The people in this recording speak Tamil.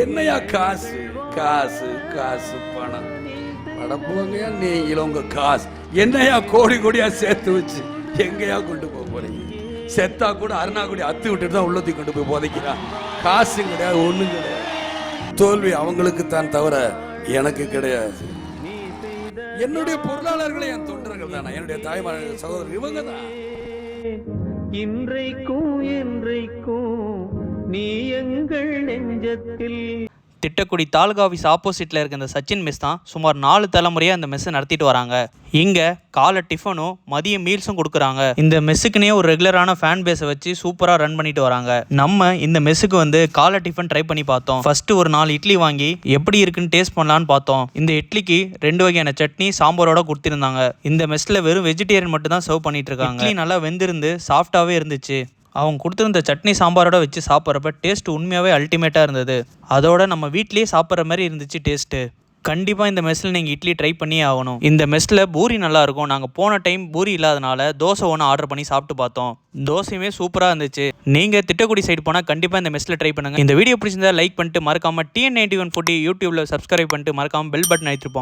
என்னையா காசு? காசு காசு பணம். படப்புவங்கயா நீங்களும் உங்க காசு. என்னையா கோடி கோடியா சேர்த்து வச்சு எங்கேயா கொண்டு போக போறீங்க? செத்தா கூட அருணாக்குடி அத்து விட்டுட்டு தான் உள்ளத்தி கொண்டு போய் போதைக்கிறான் காசு கிடையாது ஒண்ணும் கிடையாது. தோல்வி அவங்களுக்கு தான் தவிர எனக்கு கிடையாது. என்னுடைய பொருளாளர்களே என் தொண்டர்கள் தானே? என்னுடைய தாய்மார்கள் சகோதரர் இவங்க தான். இன்றைக்கும் என்றைக்கும் நீ எங்கள் நெஞ்சத்தில். திட்டக்குடி தாலுகா ஆஃபீஸ் ஆப்போசிட்டில் இருக்க இந்த சச்சின் மெஸ் தான் சுமார் நாலு தலைமுறையாக அந்த மெஸ்ஸை நடத்திட்டு வராங்க. இங்கே காலை டிஃபனும் மதிய மீல்ஸும் கொடுக்குறாங்க. இந்த மெஸ்ஸுக்குனே ஒரு ரெகுலரான ஃபேன் பேஸை வச்சு சூப்பராக ரன் பண்ணிட்டு வராங்க. நம்ம இந்த மெஸ்ஸுக்கு வந்து காலை டிஃபன் ட்ரை பண்ணி பார்த்தோம். ஃபர்ஸ்ட் ஒரு நாலு இட்லி வாங்கி எப்படி இருக்குன்னு டேஸ்ட் பண்ணலான்னு பார்த்தோம். இந்த இட்லிக்கு ரெண்டு வகையான சட்னி சாம்பாரோட கொடுத்திருந்தாங்க. இந்த மெஸ்ஸில் வெறும் வெஜிடேரியன் மட்டும் தான் சர்வ் பண்ணிட்டு இருக்காங்க. இட்லி நல்லா வெந்திருந்து சாஃப்டாகவே இருந்துச்சு. அவங்க கொடுத்துருந்த சட்னி சாம்பாரோட வச்சு சாப்பிட்றப்ப டேஸ்ட் உண்மையாகவே அல்டிமேட்டாக இருந்தது. அதோட நம்ம வீட்லேயே சாப்பிட்ற மாதிரி இருந்துச்சு டேஸ்ட்டு கண்டிப்பாக இந்த மெஸ்ஸில் நீங்கள் இட்லி ட்ரை பண்ணியே ஆகணும். இந்த மெஸ்ஸில் பூரி நல்லாயிருக்கும் நாங்கள் போன டைம் பூரி இல்லாதனால தோசை ஒன்று ஆர்டர் பண்ணி சாப்பிட்டு பார்த்தோம். தோசையுமே சூப்பராக இருந்துச்சு. நீங்கள் திட்டக்குடி சைடு போனால் கண்டிப்பாக இந்த மெஸ்ஸில் ட்ரை பண்ணுங்கள் இந்த வீடியோ பிடிச்சிருந்தா லைக் பண்ணிட்டு மறக்காமல் டிஎன் நைன்டி ஒன் ஃபோர்ட்டி யூடியூப்பில் சப்ஸ்கிரைப் பண்ணிட்டு மறக்காமல் பெல் பட்டன் அழுத்திருப்போம்